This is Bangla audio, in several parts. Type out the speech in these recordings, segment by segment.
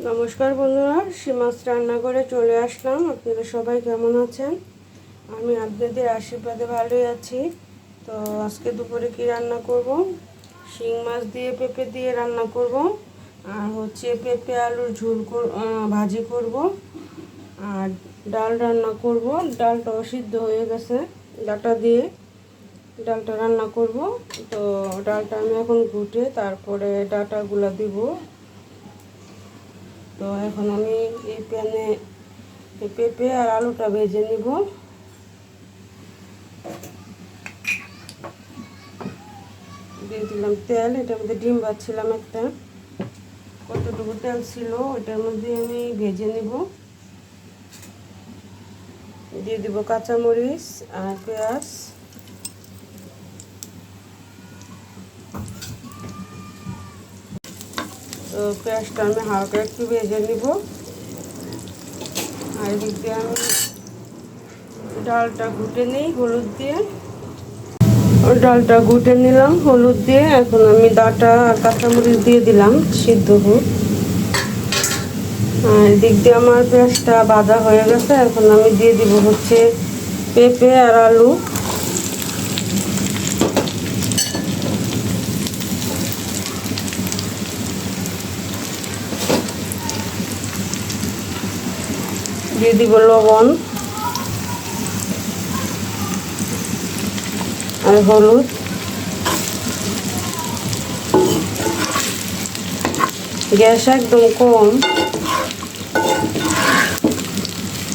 নমস্কার বন্ধুরা, সীমাস রান্না করে চলে আসলাম। আপনারা সবাই কেমন আছেন? আমি আপনাদের আশীর্বাদে ভালোই আছি। তো আজকে দুপুরে কি রান্না করব? শিং মাছ দিয়ে, পেঁপে দিয়ে রান্না করব। আর হচ্ছে পেঁপে আলুর ঝোল ভাজি করব। আর ডাল রান্না করব। ডালটা অসিদ্ধ হয়ে গেছে ডাটা দিয়ে। ডালটা রান্না করব। তো ডালটা আমি এখন ঘুটে তারপরে ডাটাগুলো দিব। তো এখন আমি এই প্যানে পেঁপে আর আলুটা ভেজে নিব। দিয়ে দিলাম তেল, এটার মধ্যে ডিম বাচ্ছিলাম একটা। কতটুকু তেল ছিল ওটার মধ্যে আমি ভেজে নিব। দিয়ে দিব কাঁচামরিচ আর পেঁয়াজ। তো পেঁয়াজটা আমি হালকা একটু ভেজে নিব। আর এদিক দিয়ে আমি ডালটা ঘুটে নিই, হলুদ দিয়ে। ডালটা ঘুটে নিলাম, হলুদ দিয়ে। এখন আমি ডাটা আর কাঁচামরিচ দিয়ে দিলাম, সিদ্ধ হোক। আর এদিক দিয়ে আমার পেঁয়াজটা বাজা হয়ে গেছে, এখন আমি দিয়ে দিব হচ্ছে পেঁপে আর আলু। দিয়ে দিব লবণ আর হলুদ। গ্যাস একদম কম।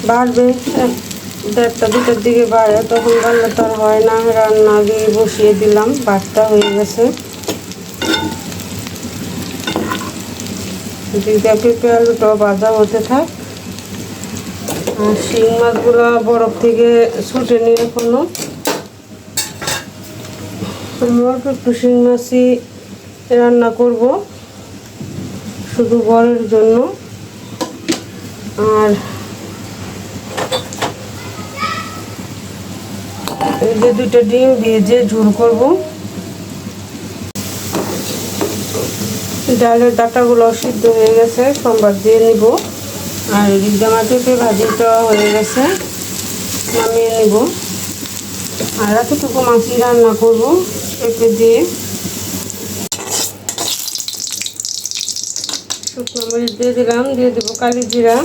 বাড়বে দেড়টা দুটোর দিকে বাড়ে, তখন বাড়লে তো হয় না। রান্না দিয়ে বসিয়ে দিলাম বাটটা হয়ে গেছে। দিদা পেঁপে আলুটাও ভাজা হতে থাক। শিং মাছগুলো বরফ থেকে ছুটে নিয়ে এখনও আমি একটু শিং মাছই রান্না করব, শুধু বরের জন্য। আর এই যে দুটো ডিম ভেজে ঝোল করব, ডালের ডাটাগুলো সিদ্ধ হয়ে গেছে সোমবার দিয়ে নিব। আর আমার পেঁপে ভাজিটা হয়ে গেছে। নামিয়ে নিব। আর এতটুকু মাছি রান্না করব পেঁপে দিয়ে। শুকনো মরিচ দিয়ে দিলাম, দিয়ে দেবো কালি জিরা।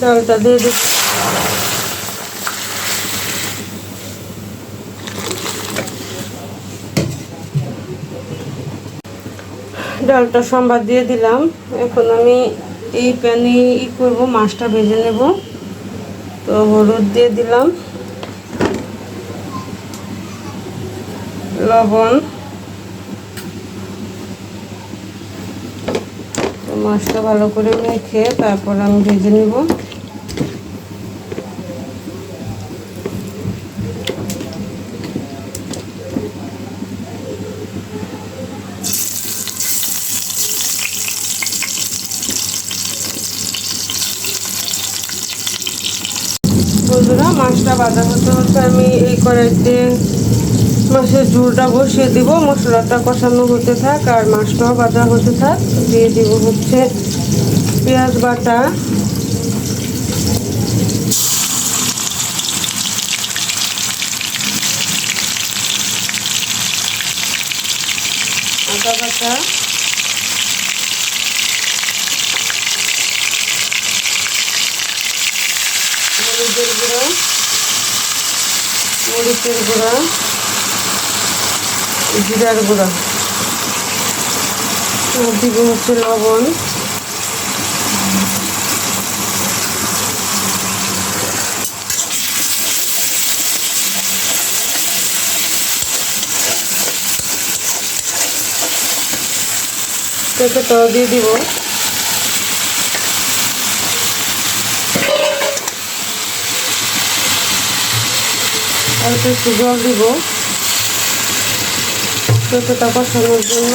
ডালটা দিয়ে দেবো ডালটা সম্বাদ দিয়ে দিলাম। এখন আমি এই প্যানে ই করব, মাছটা ভেজে নেব। তো হলুদ দিয়ে দিলাম। লবণ। মাছটা ভালো করে মেখে তারপর আমি ভেজে নেব বন্ধুরা মাছটা বাজা হতে হতে আমি এই কড়াইতে মাছের ঝুলটা বসিয়ে দিব, মশলাটা কষানো হতে থাক আর মাছটাও বাজা হতে থাক। দিয়ে দিব হচ্ছে পেঁয়াজ বাটা। আদা বাটা। হলুদের গুঁড়ো মরিচের গুঁড়া জিরার গুঁড়া দিব হচ্ছে লবণ পেঁপেটাও দিয়ে দিব। অল্প একটু জল দিব পেঁপেটা কষানোর জন্য।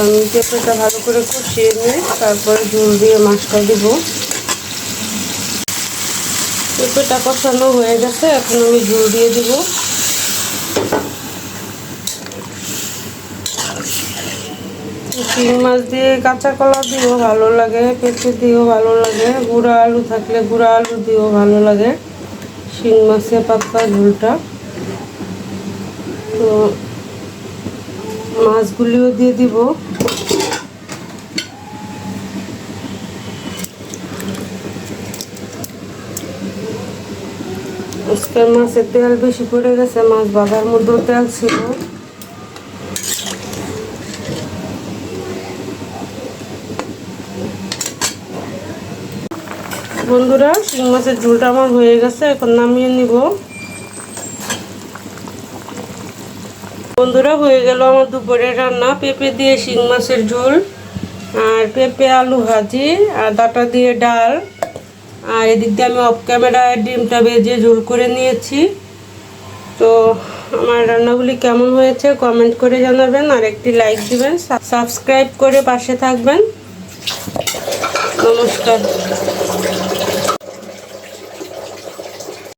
আমি পেঁপেটা ভালো করে কষিয়ে নিয়ে তারপরে ঝোল দিয়ে মাছটা দিব। পেঁপেটা কষানো হয়ে গেছে, এখন আমি ঝোল দিয়ে দিব। শিং মাছ দিয়ে কাঁচা কলা দিয়েও ভালো লাগে, পেঁপে দিয়েও ভালো লাগে, গুঁড়া আলু থাকলে গুঁড়া আলু দিয়েও ভালো লাগে শিং মাছের পাতলা ঝোলটা। তো মাছগুলিও দিয়ে দিব। আজকের মাছের তেল বেশি পড়ে গেছে, মাছ বাঁধার মধ্যেও তেল ছিল। বন্ধুরা, শিং মাছের ঝোলটা আমার হয়ে গেছে, এখন নামিয়ে নিব। বন্ধুরা, হয়ে গেল আমার দুপুরের রান্না। পেঁপে দিয়ে শিং মাছের ঝোল, আর পেঁপে, আলু ভাজি, আর ডাটা দিয়ে ডাল। আর এদিক দিয়ে আমি অফ ক্যামেরায় ডিমটা বেজে ঝোল করে নিয়েছি। তো আমার রান্নাগুলি কেমন হয়েছে কমেন্ট করে জানাবেন, আর একটি লাইক দিবেন। সাবস্ক্রাইব করে পাশে থাকবেন। নমস্কার।